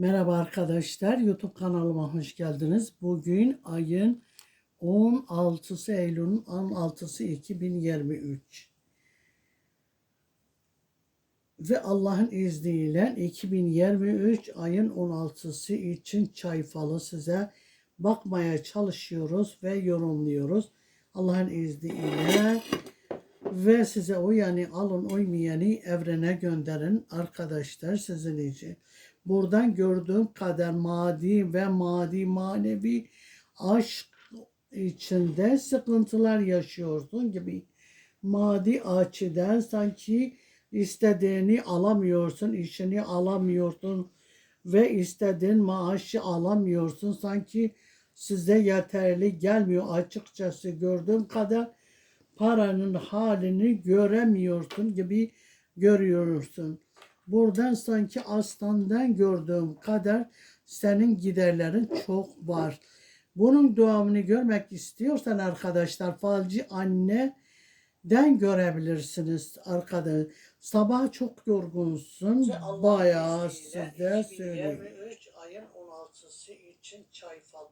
Merhaba arkadaşlar, YouTube kanalıma hoş geldiniz. Bugün ayın 16'sı Eylül'ün 16'sı 2023. Ve Allah'ın izniyle 2023 ayın 16'sı için çay falı size bakmaya çalışıyoruz ve yorumluyoruz. Allah'ın izniyle ve size uyanı alın uymayanı evrene gönderin arkadaşlar sizin için. Buradan gördüğüm kadar maddi ve maddi manevi aşk içinde sıkıntılar yaşıyorsun gibi. Maddi açıdan sanki istediğini alamıyorsun, işini alamıyorsun ve istediğin maaşı alamıyorsun. Sanki size yeterli gelmiyor açıkçası gördüğüm kadar paranın halini göremiyorsun gibi görüyorsun. Buradan sanki aslandan gördüğüm kadar senin giderlerin çok var. Bunun devamını görmek istiyorsan arkadaşlar falcı anneden görebilirsiniz arkadaşlar. Sabah çok yorgunsun. Bayağı size söyleyeyim. 23 ayın 16'sı için çay falan.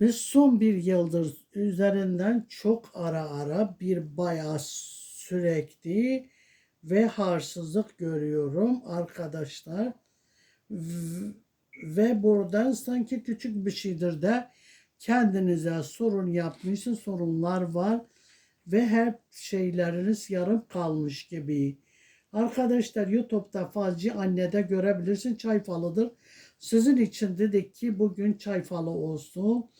Biz son bir yıldır üzerinden çok ara ara bir bayağı sürekli ve harsızlık görüyorum arkadaşlar. Ve buradan sanki küçük bir şeydir de kendinize sorun yapmışsın, sorunlar var ve hep şeyleriniz yarım kalmış gibi. Arkadaşlar YouTube'da falcı annede görebilirsin çay falıdır. Sizin için dedik ki bugün çay falı olsun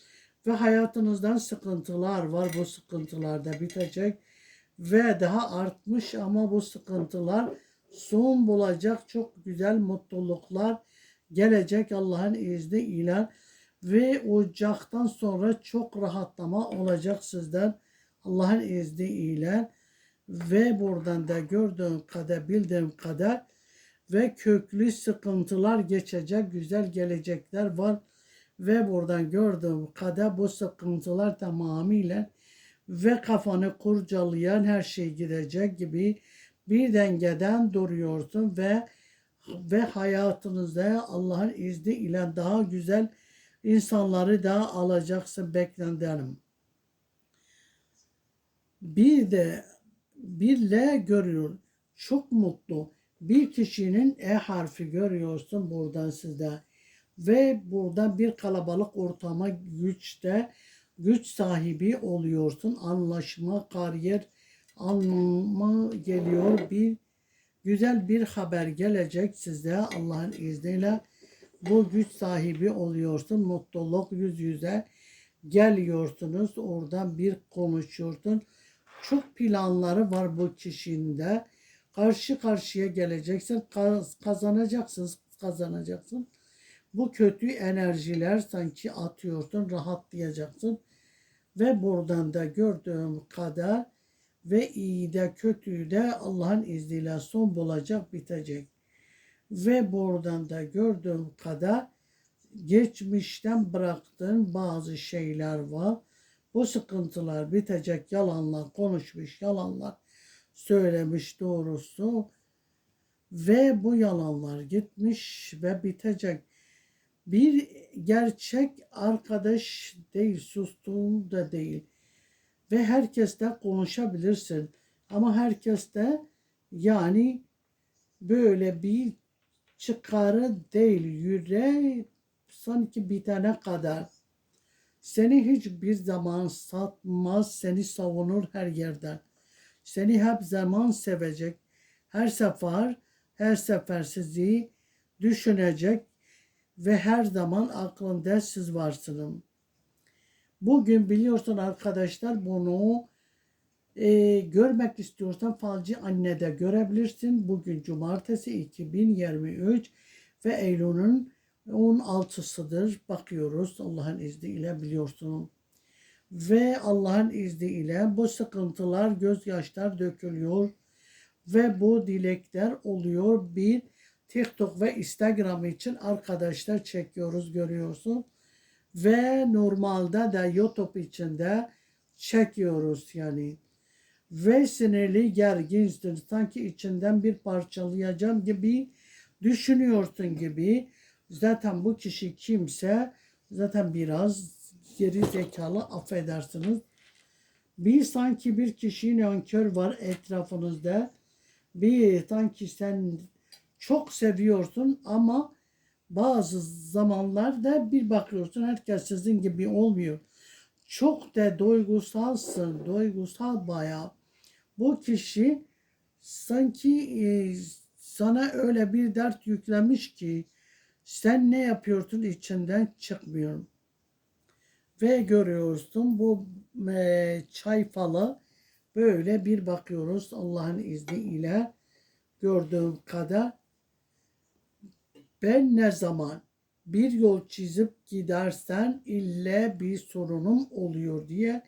ve hayatınızdan sıkıntılar var. Bu sıkıntılar da bitecek ve daha artmış ama bu sıkıntılar son bulacak çok güzel mutluluklar gelecek Allah'ın izniyle ve ocaktan sonra çok rahatlama olacak sizden Allah'ın izniyle ve buradan da gördüğüm kadar bildiğim kadar ve köklü sıkıntılar geçecek güzel gelecekler var. Ve buradan gördüğüm kadar bu sıkıntılar tamamıyla ve kafanı kurcalayan her şey gidecek gibi bir dengeden duruyorsun ve ve hayatınızda Allah'ın izni ile daha güzel insanları da alacaksın beklendiğim. Bir de bir L görüyor. Çok mutlu. Bir kişinin E harfi görüyorsun buradan sizde. Ve buradan bir kalabalık ortama güçte güç sahibi oluyorsun. Anlaşma, kariyer alma geliyor. Bir güzel bir haber gelecek size Allah'ın izniyle. Bu güç sahibi oluyorsun. Mutluluk yüz yüze geliyorsunuz. Oradan bir konuşuyorsun. Çok planları var bu kişinin de. Karşı karşıya geleceksin. Kaz- Kazanacaksınız. Kazanacaksın. Bu kötü enerjiler sanki atıyorsun. Rahatlayacaksın. Ve buradan da gördüğüm kadar ve iyi de kötüyü de Allah'ın izniyle son bulacak bitecek. Ve buradan da gördüğüm kadar geçmişten bıraktığın bazı şeyler var. Bu sıkıntılar bitecek yalanlar konuşmuş yalanlar söylemiş doğrusu ve bu yalanlar gitmiş ve bitecek. Bir gerçek arkadaş değil, sustuğum da değil. Ve herkesle konuşabilirsin. Ama herkeste yani böyle bir çıkarı değil, yüreği sanki bitene kadar. Seni hiçbir zaman satmaz, seni savunur her yerden. Seni hep zaman sevecek. Her sefer, her sefer sizi düşünecek ve her zaman aklında siz varsınız. Bugün biliyorsun arkadaşlar bunu e, görmek istiyorsan falcı annede görebilirsin. Bugün cumartesi 2023 ve Eylül'ün 16'sıdır. Bakıyoruz Allah'ın izniyle biliyorsun. Ve Allah'ın izniyle bu sıkıntılar, gözyaşlar dökülüyor ve bu dilekler oluyor. Bir TikTok ve Instagram için arkadaşlar çekiyoruz görüyorsun. Ve normalde de YouTube için de çekiyoruz yani. ve sinirli gerginsin. Sanki içinden bir parçalayacağım gibi düşünüyorsun gibi. Zaten bu kişi kimse zaten biraz geri zekalı affedersiniz. Bir sanki bir kişi nankör var etrafınızda. Bir sanki sen çok seviyorsun ama bazı zamanlarda bir bakıyorsun herkes sizin gibi olmuyor. Çok da duygusalsın, duygusal bayağı. Bu kişi sanki e, sana öyle bir dert yüklemiş ki sen ne yapıyorsun içinden çıkmıyor. Ve görüyorsun bu e, çay falı böyle bir bakıyoruz Allah'ın izniyle gördüğüm kadar ben ne zaman bir yol çizip gidersen ille bir sorunum oluyor diye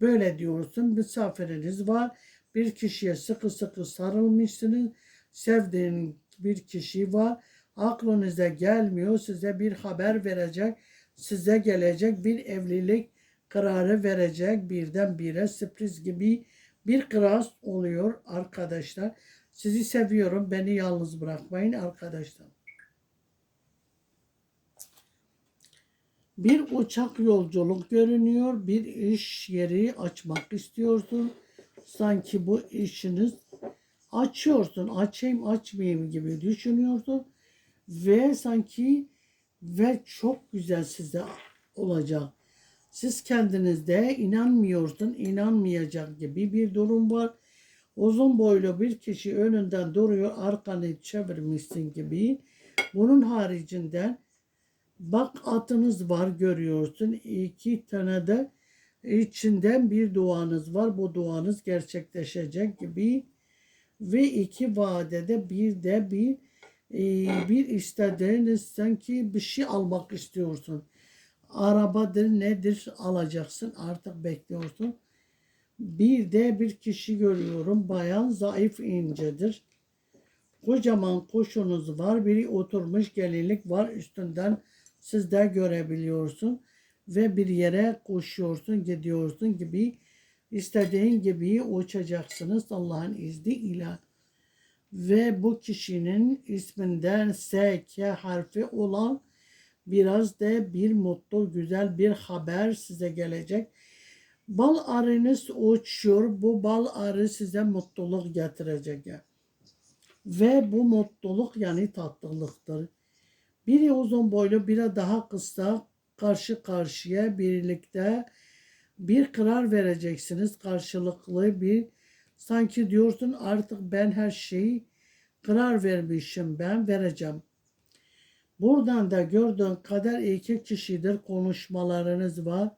böyle diyorsun. Misafiriniz var. Bir kişiye sıkı sıkı sarılmışsınız. Sevdiğin bir kişi var. Aklınıza gelmiyor. Size bir haber verecek. Size gelecek bir evlilik kararı verecek. Birdenbire sürpriz gibi bir kras oluyor arkadaşlar. Sizi seviyorum. Beni yalnız bırakmayın arkadaşlar. Bir uçak yolculuk görünüyor. Bir iş yeri açmak istiyorsun. Sanki bu işiniz açıyorsun. Açayım açmayayım gibi düşünüyorsun. Ve sanki ve çok güzel size olacak. Siz kendinizde inanmıyorsun, inanmayacak gibi bir durum var. Uzun boylu bir kişi önünden duruyor, arkanı çevirmişsin gibi. Bunun haricinden Bak atınız var görüyorsun. İki tane de içinden bir duanız var. Bu duanız gerçekleşecek gibi. Ve iki vadede bir de bir e, bir istediğiniz sanki bir şey almak istiyorsun. Arabadır nedir alacaksın artık bekliyorsun. Bir de bir kişi görüyorum bayan zayıf incedir. Kocaman kuşunuz var. Biri oturmuş gelinlik var üstünden siz de görebiliyorsun ve bir yere koşuyorsun, gidiyorsun gibi istediğin gibi uçacaksınız Allah'ın izniyle. Ve bu kişinin isminden S, K harfi olan biraz da bir mutlu, güzel bir haber size gelecek. Bal arınız uçuyor. Bu bal arı size mutluluk getirecek. Ve bu mutluluk yani tatlılıktır. Biri uzun boylu, biri daha kısa karşı karşıya birlikte bir karar vereceksiniz. Karşılıklı bir sanki diyorsun artık ben her şeyi karar vermişim ben vereceğim. Buradan da gördüğün kadar iki kişidir konuşmalarınız var.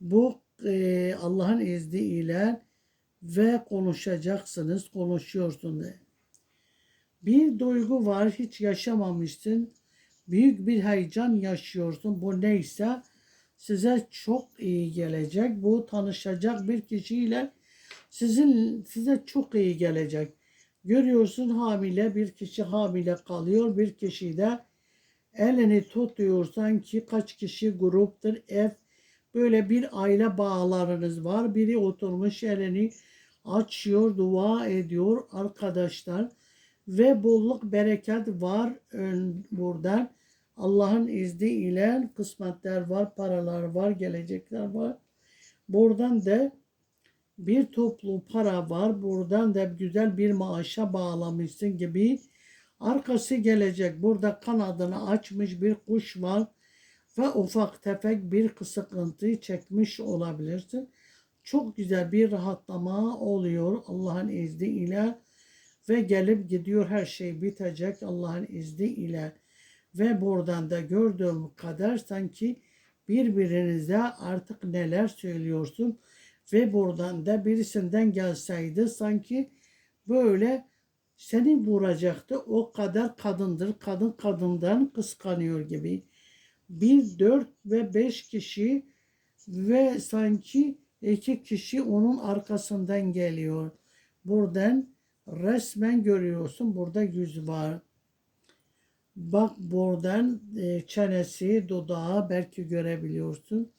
Bu e, Allah'ın izniyle ve konuşacaksınız, konuşuyorsunuz. Bir duygu var hiç yaşamamışsın büyük bir heyecan yaşıyorsun. Bu neyse size çok iyi gelecek. Bu tanışacak bir kişiyle sizin size çok iyi gelecek. Görüyorsun hamile bir kişi hamile kalıyor. Bir kişi de elini tutuyor sanki kaç kişi gruptur ev böyle bir aile bağlarınız var. Biri oturmuş elini açıyor, dua ediyor arkadaşlar ve bolluk bereket var buradan. Allah'ın izniyle kısmetler var, paralar var, gelecekler var. Buradan da bir toplu para var. Buradan da güzel bir maaşa bağlamışsın gibi. Arkası gelecek. Burada kanadını açmış bir kuş var. Ve ufak tefek bir sıkıntı çekmiş olabilirsin. Çok güzel bir rahatlama oluyor Allah'ın izniyle. Ve gelip gidiyor her şey bitecek Allah'ın izniyle. Ve buradan da gördüğüm kadar sanki birbirinize artık neler söylüyorsun. Ve buradan da birisinden gelseydi sanki böyle seni vuracaktı. O kadar kadındır. Kadın kadından kıskanıyor gibi. Bir, dört ve beş kişi ve sanki iki kişi onun arkasından geliyor. Buradan resmen görüyorsun. Burada yüz var. Bak buradan e, çenesi, dudağı belki görebiliyorsun.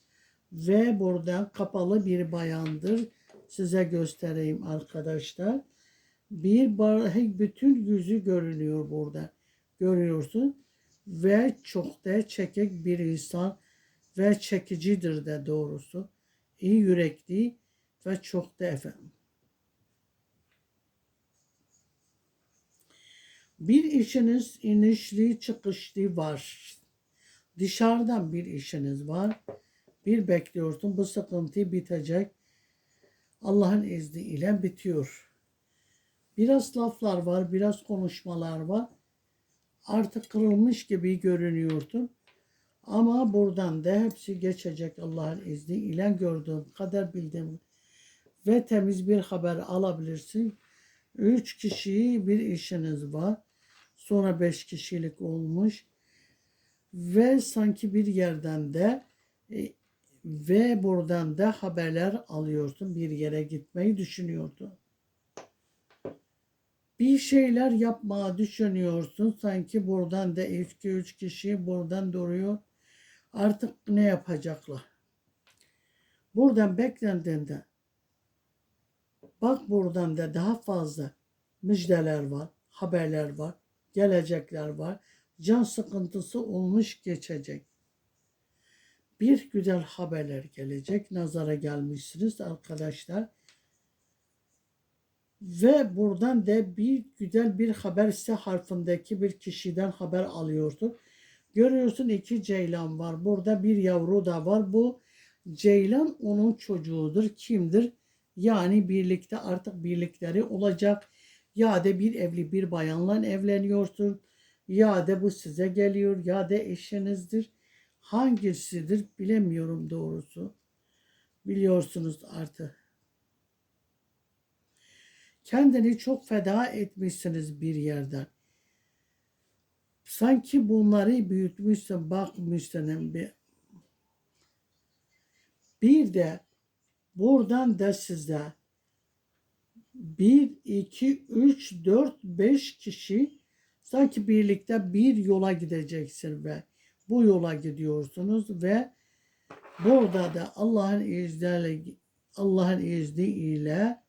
Ve buradan kapalı bir bayandır. size göstereyim arkadaşlar. Bir bar, bütün yüzü görünüyor burada. Görüyorsun. Ve çok da çekik bir insan ve çekicidir de doğrusu. İyi yürekli ve çok da efendim. Bir işiniz inişli çıkışlı var. Dışarıdan bir işiniz var. Bir bekliyorsun bu sıkıntı bitecek. Allah'ın izniyle bitiyor. Biraz laflar var, biraz konuşmalar var. Artık kırılmış gibi görünüyordun. Ama buradan da hepsi geçecek Allah'ın izniyle gördüğüm kadar bildiğim ve temiz bir haber alabilirsin. Üç kişi bir işiniz var. Sonra beş kişilik olmuş. Ve sanki bir yerden de e, ve buradan da haberler alıyorsun. Bir yere gitmeyi düşünüyordun. Bir şeyler yapmaya düşünüyorsun. Sanki buradan da iki üç kişi buradan duruyor. Artık ne yapacaklar? Buradan beklendiğinde bak buradan da daha fazla müjdeler var, haberler var, gelecekler var. Can sıkıntısı olmuş geçecek. Bir güzel haberler gelecek. Nazara gelmişsiniz arkadaşlar. Ve buradan da bir güzel bir haber ise harfindeki bir kişiden haber alıyorsun. Görüyorsun iki ceylan var. Burada bir yavru da var. Bu ceylan onun çocuğudur. Kimdir? Yani birlikte artık birlikleri olacak. Ya da bir evli bir bayanla evleniyorsun. Ya da bu size geliyor. Ya da eşinizdir. Hangisidir bilemiyorum doğrusu. Biliyorsunuz artık. Kendini çok feda etmişsiniz bir yerden. Sanki bunları büyütmüşsün, bakmışsın bir. Bir de buradan da size bir, iki, üç, dört, beş kişi sanki birlikte bir yola gideceksin ve bu yola gidiyorsunuz ve burada da Allah'ın izniyle Allah'ın izniyle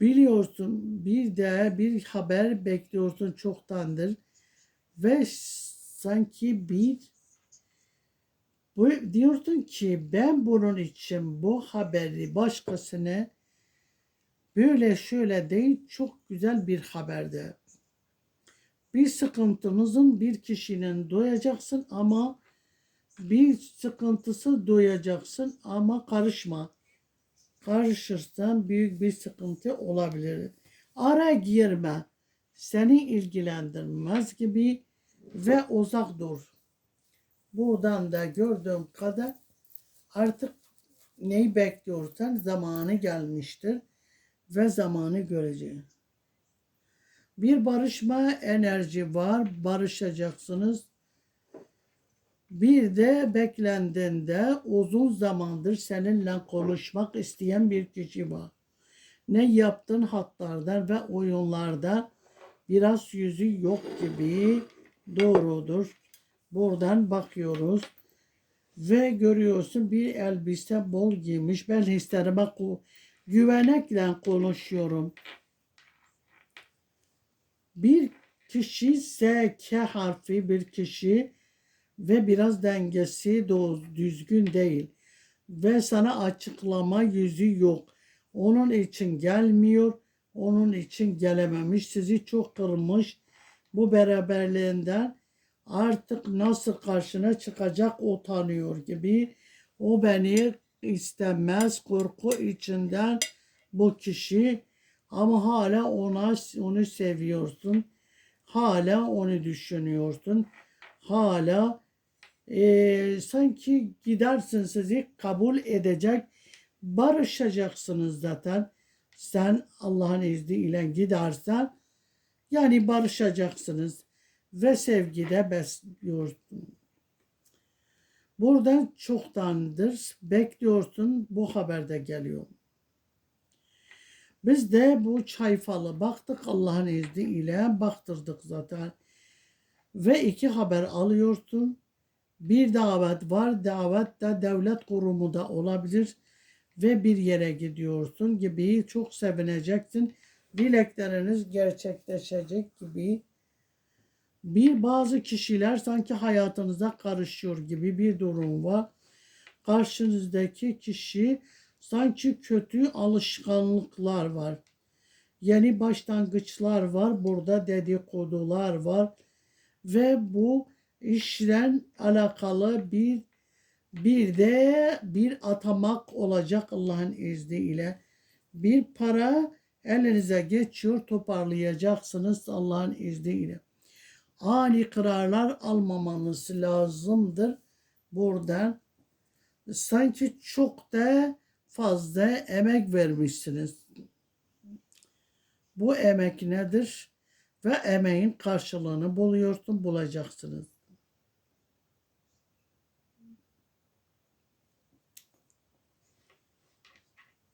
biliyorsun bir de bir haber bekliyorsun çoktandır ve sanki bir bu, diyorsun ki ben bunun için bu haberi başkasına böyle şöyle değil çok güzel bir haberde bir sıkıntınızın bir kişinin doyacaksın ama bir sıkıntısı doyacaksın ama karışma. Karışırsan büyük bir sıkıntı olabilir. Ara girme. Seni ilgilendirmez gibi ve uzak dur. Buradan da gördüğüm kadar artık neyi bekliyorsan zamanı gelmiştir ve zamanı göreceğim. Bir barışma enerji var. Barışacaksınız. Bir de beklendiğinde uzun zamandır seninle konuşmak isteyen bir kişi var. Ne yaptın hatlardan ve oyunlarda biraz yüzü yok gibi doğrudur. Buradan bakıyoruz ve görüyorsun bir elbise bol giymiş. Ben hislerime güvenekle konuşuyorum. Bir kişi S, K harfi bir kişi ve biraz dengesi düzgün değil. Ve sana açıklama yüzü yok. Onun için gelmiyor. Onun için gelememiş. Sizi çok kırmış. Bu beraberliğinden artık nasıl karşına çıkacak o tanıyor gibi. O beni istemez korku içinden bu kişi ama hala ona onu seviyorsun. Hala onu düşünüyorsun. Hala e, sanki gidersin sizi kabul edecek. Barışacaksınız zaten. Sen Allah'ın izniyle gidersen yani barışacaksınız ve sevgide besliyorsun. Buradan çoktandır bekliyorsun bu haberde geliyor. Biz de bu çay falı baktık Allah'ın izniyle baktırdık zaten. Ve iki haber alıyorsun. Bir davet var. Davet de devlet kurumu da olabilir. ve bir yere gidiyorsun gibi çok sevineceksin. Dilekleriniz gerçekleşecek gibi. Bir bazı kişiler sanki hayatınıza karışıyor gibi bir durum var. Karşınızdaki kişi sanki kötü alışkanlıklar var. Yeni başlangıçlar var. Burada dedikodular var. Ve bu işle alakalı bir bir de bir atamak olacak Allah'ın izniyle. Bir para elinize geçiyor toparlayacaksınız Allah'ın izniyle. Ani kararlar almamanız lazımdır buradan. Sanki çok da fazla emek vermişsiniz. Bu emek nedir? Ve emeğin karşılığını buluyorsun, bulacaksınız.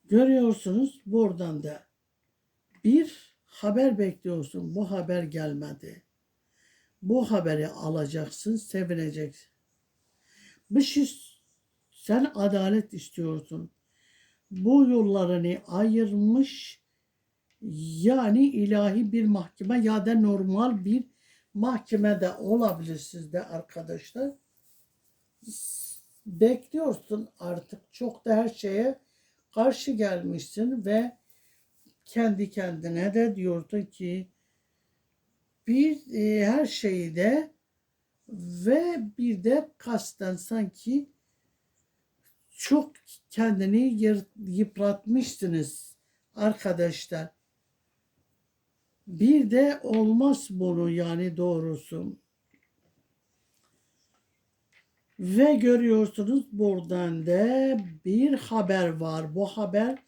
Görüyorsunuz buradan da bir haber bekliyorsun. Bu haber gelmedi. Bu haberi alacaksın, sevineceksin. Bir şey sen adalet istiyorsun. Bu yollarını ayırmış yani ilahi bir mahkeme ya da normal bir mahkeme de olabilir sizde arkadaşlar. Bekliyorsun artık çok da her şeye karşı gelmişsin ve kendi kendine de diyorsun ki bir e, her şeyi de ve bir de kasten sanki çok kendini yıpratmışsınız arkadaşlar. Bir de olmaz bunu yani doğrusu. Ve görüyorsunuz buradan da bir haber var. Bu haber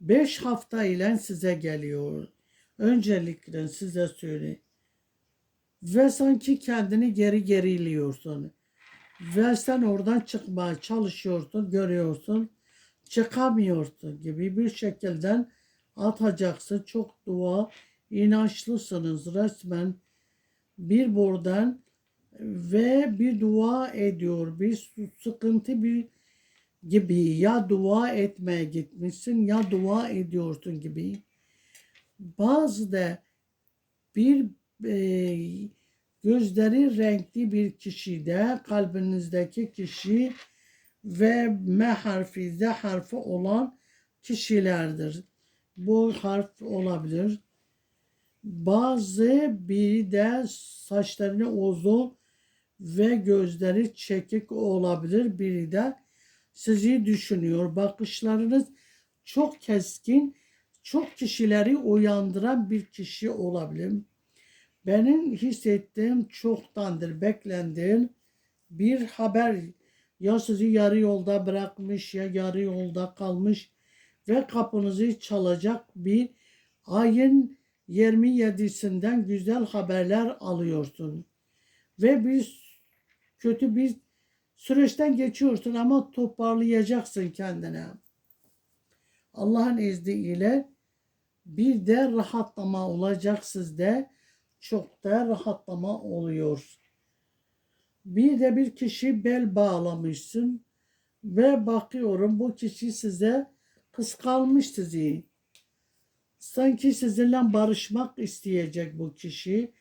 5 hafta ile size geliyor. Öncelikle size söyleyeyim. Ve sanki kendini geri geriliyorsun. Ve sen oradan çıkmaya çalışıyorsun, görüyorsun. Çıkamıyorsun gibi bir şekilde atacaksın. Çok dua, inançlısınız resmen. Bir buradan ve bir dua ediyor. Bir sıkıntı bir gibi ya dua etmeye gitmişsin ya dua ediyorsun gibi. Bazı da bir e, gözleri renkli bir kişi de kalbinizdeki kişi ve M harfi Z harfi olan kişilerdir. Bu harf olabilir. Bazı biri de saçlarını uzun ve gözleri çekik olabilir. Biri de sizi düşünüyor. Bakışlarınız çok keskin, çok kişileri uyandıran bir kişi olabilir. Benim hissettiğim çoktandır beklendiğin bir haber ya sizi yarı yolda bırakmış ya yarı yolda kalmış ve kapınızı çalacak bir ayın 27'sinden güzel haberler alıyorsun. Ve bir kötü bir süreçten geçiyorsun ama toparlayacaksın kendine. Allah'ın izniyle bir de rahatlama olacak sizde. Çok da rahatlama oluyor. Bir de bir kişi bel bağlamışsın ve bakıyorum bu kişi size kıskanmış sizi. Sanki sizinle barışmak isteyecek bu kişi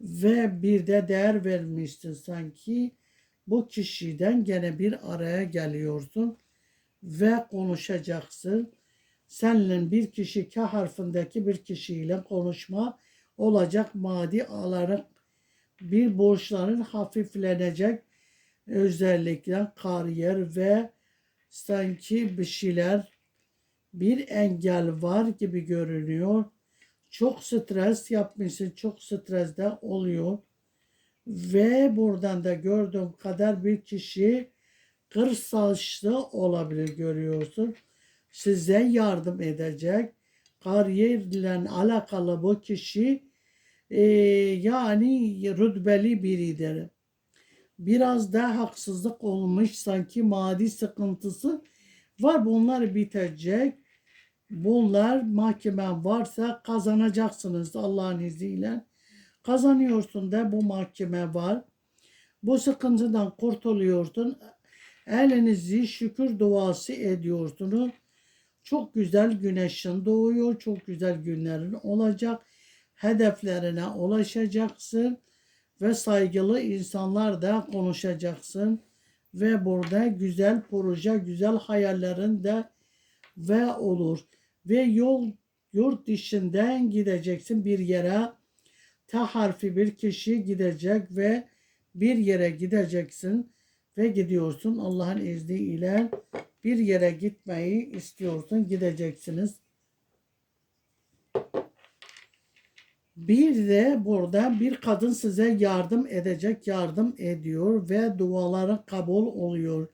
ve bir de değer vermişsin sanki bu kişiden gene bir araya geliyorsun ve konuşacaksın. Seninle bir kişi K harfindeki bir kişiyle konuşma olacak maddi alarak bir borçların hafiflenecek özellikle kariyer ve sanki bir şeyler bir engel var gibi görünüyor. Çok stres yapmışsın, çok streste oluyor. Ve buradan da gördüğüm kadar bir kişi kırsaçlı olabilir görüyorsun. Size yardım edecek. Kariyerle alakalı bu kişi e, yani rütbeli biridir. Biraz da haksızlık olmuş sanki maddi sıkıntısı var. Bunlar bitecek. Bunlar mahkeme varsa kazanacaksınız Allah'ın izniyle. Kazanıyorsun da bu mahkeme var. Bu sıkıntıdan kurtuluyorsun. Elinizi şükür duası ediyorsunuz. Çok güzel güneşin doğuyor. Çok güzel günlerin olacak. Hedeflerine ulaşacaksın. Ve saygılı insanlarla konuşacaksın. Ve burada güzel proje, güzel hayallerin de ve olur. Ve yol yurt dışından gideceksin bir yere. T harfi bir kişi gidecek ve bir yere gideceksin ve gidiyorsun Allah'ın izniyle bir yere gitmeyi istiyorsun gideceksiniz. Bir de burada bir kadın size yardım edecek, yardım ediyor ve duaları kabul oluyor.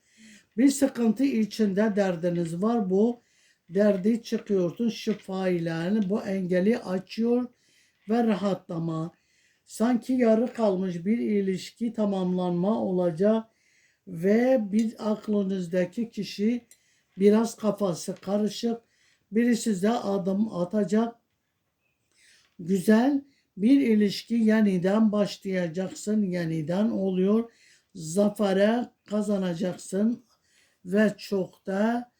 Bir sıkıntı içinde derdiniz var bu derdi çıkıyorsun şifa ile bu engeli açıyor ve rahatlama. Sanki yarı kalmış bir ilişki tamamlanma olacak ve bir aklınızdaki kişi biraz kafası karışık biri size adım atacak güzel bir ilişki yeniden başlayacaksın yeniden oluyor zafere kazanacaksın ve çok da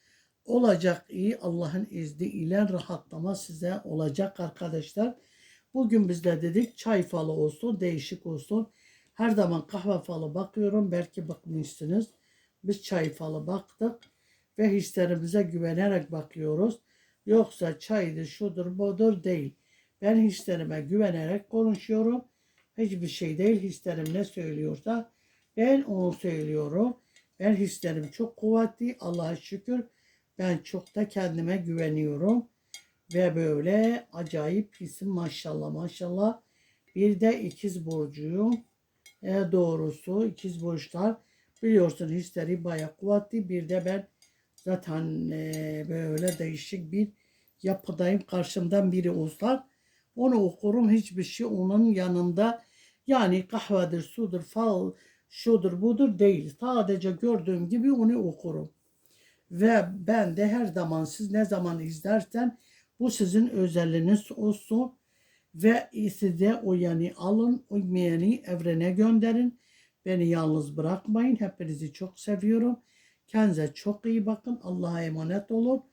olacak iyi Allah'ın izniyle rahatlama size olacak arkadaşlar. Bugün biz de dedik çay falı olsun değişik olsun. Her zaman kahve falı bakıyorum belki bakmışsınız. Biz çay falı baktık ve hislerimize güvenerek bakıyoruz. Yoksa çaydır şudur budur değil. Ben hislerime güvenerek konuşuyorum. Hiçbir şey değil hislerim ne söylüyorsa ben onu söylüyorum. Ben hislerim çok kuvvetli Allah'a şükür. Ben çok da kendime güveniyorum. Ve böyle acayip hisim maşallah maşallah. Bir de ikiz burcuyum. E, doğrusu ikiz burçlar biliyorsun hisleri bayağı kuvvetli. Bir de ben zaten e, böyle değişik bir yapıdayım. Karşımdan biri olsa onu okurum hiçbir şey onun yanında yani kahvedir, sudur, fal, şudur budur değil. Sadece gördüğüm gibi onu okurum. Ve ben de her zaman siz ne zaman izlersen bu sizin özelliğiniz olsun. Ve size o yani alın, uymayanı evrene gönderin. Beni yalnız bırakmayın. Hepinizi çok seviyorum. Kendinize çok iyi bakın. Allah'a emanet olun.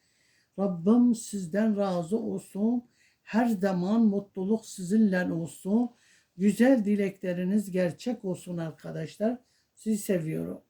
Rabbim sizden razı olsun. Her zaman mutluluk sizinle olsun. Güzel dilekleriniz gerçek olsun arkadaşlar. Sizi seviyorum.